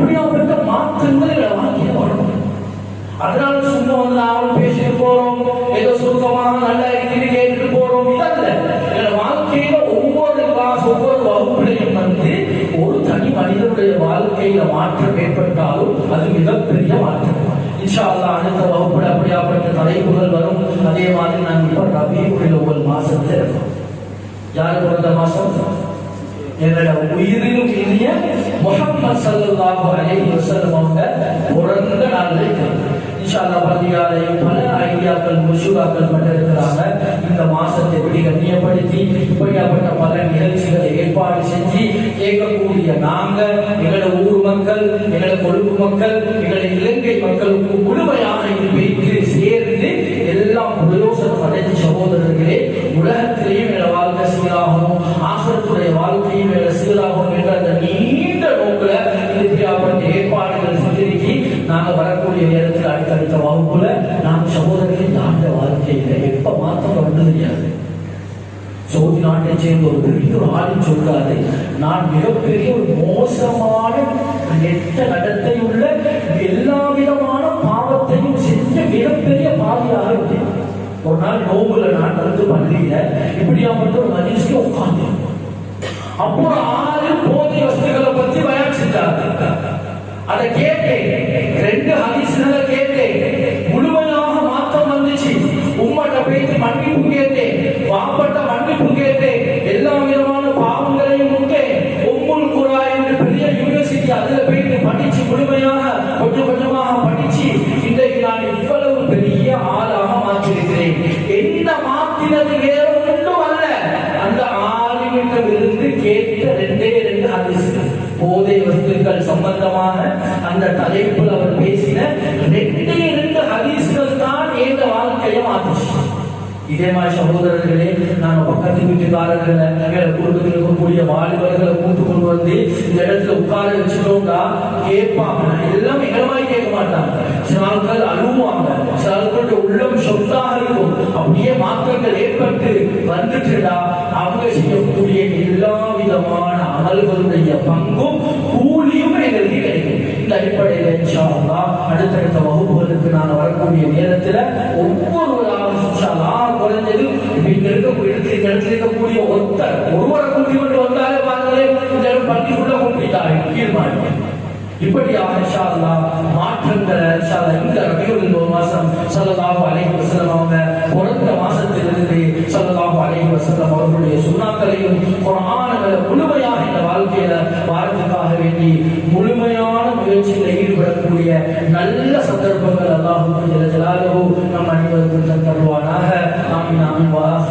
இப்படியாப்பட்ட மாற்றங்கள் எங்களை வாழ்க்கையில வரணும் அதனால சும்மா வந்து நாங்களும் பேசிட்டு போறோம். ஏதோ சுத்தமாக நல்லா இருக்குது கேட்டுட்டு போறோம். இதல்ல வாழ்க்கையில ஒவ்வொரு கிளாஸ் ஒவ்வொரு வகுப்புலையும் வந்து ஒரு தனி மனிதனுடைய வாழ்க்கையில மாற்றம் ஏற்பட்டாலும் அது மிகப்பெரிய மாற்றம். இன்ஷா அல்லாஹ் அடுத்த வகுப்புல அப்படியாப்பட்ட தலைப்புகள் வரும். அதே மாதிரி நான் இப்ப ரபியுடைய ஒவ்வொரு மாசத்துல இருக்கும். யாரு பிறந்த மாசம்? என்னோட உயிரிலும் இனிய முகமது சல்லல்லாஹு அலைஹி வஸல்லம் அவங்க பிறந்த நாள்ல இருக்கிறாங்க இன்ஷா அல்லாஹ் பள்ளியாலையும் பல ஐடியாக்கள் முஷூராக்கள் பண்ணிருக்கிறாங்க இந்த மாசத்தை எப்படி கண்ணியப்படுத்தி இப்படியாப்பட்ட பல நிகழ்ச்சிகளை ஏற்பாடு செஞ்சு கேட்கக்கூடிய நாங்க எங்களோட ஊர் மக்கள் எங்களோட கொழும்பு மக்கள் எங்களோட இலங்கை மக்களுக்கு முழுமையாக இது அடுத்தடுத்த வகுப்புல நாம் சகோதரர்களின் நாட்ட வாழ்க்கையில எப்ப மாற்றம் வந்து தெரியாது. சவுதி நாட்டை சேர்ந்த ஒரு பெரிய ஒரு ஆளின் சொல்றாரு நான் மிகப்பெரிய ஒரு மோசமான நெட்ட நடத்தை உள்ள எல்லா விதமான பாவத்தையும் செஞ்ச மிகப்பெரிய பாவியாக இருந்தேன் ஒரு நாள் நோம்புல நான் வந்து பள்ளியில இப்படியா மட்டும் ஒரு மனுஷன் உட்கார்ந்து அப்போ ஆறு போதை வஸ்துகளை பத்தி பயன் செஞ்சாங்க அதை கே என்ன மாற்றினது ஒன்றும் அல்ல. அந்த ஆளுமிடம் இருந்து கேட்ட ரெண்டே ரெண்டு அதிசயம் போதை வஸ்துக்கள் சம்பந்தமான அந்த தலைப்பில் அவர் பேசின ரெண்டே ரெண்டு ஹதீஸ்கள் தான் எந்த வாழ்க்கையை மாற்றுச்சு இதே மாதிரி சகோதரர்களே நாங்க பக்கத்து வீட்டுக்காரர்களை எங்களை குடும்பத்தில் இருக்கக்கூடிய வாலிபர்களை கூட்டு கொண்டு வந்து இந்த இடத்துல உட்கார வச்சுட்டோம்னா கேட்பாங்க. எல்லாம் வந்துட்டுடா. அவங்க செய்யக்கூடிய எல்லா விதமான அமல்களுடைய பங்கும் கூலியும் எங்களுக்கு கிடைக்கும். இந்த அடிப்படையில் இன்ஷால்லா அடுத்தடுத்த வகுப்புகளுக்கு நான் வரக்கூடிய நேரத்தில் ஒவ்வொருவராக இன்ஷால்லா குறைஞ்சது இப்ப இங்க இருக்கக்கூடிய இடத்துல இருக்கக்கூடிய ஒருத்தர் ஒருவரை கூட்டி கொண்டு வந்தாலே பாருங்களே இந்த இடம் பள்ளிக்குள்ள கூப்பிட்டாரு தீர்மானம் இப்படியாக இன்ஷா அல்லாஹ் வசல்லம் அவர்களுடைய சுண்ணாக்களையும் குரானங்களை முழுமையாக இந்த வாழ்க்கையில வாழ்க்கைக்காக வேண்டி முழுமையான முயற்சியில் ஈடுபடக்கூடிய நல்ல சந்தர்ப்பங்கள் அல்லாஹும் ஜல நம் அனைவருக்கும் தருவானாக ஆமீன் ஆமீன். வாஹ்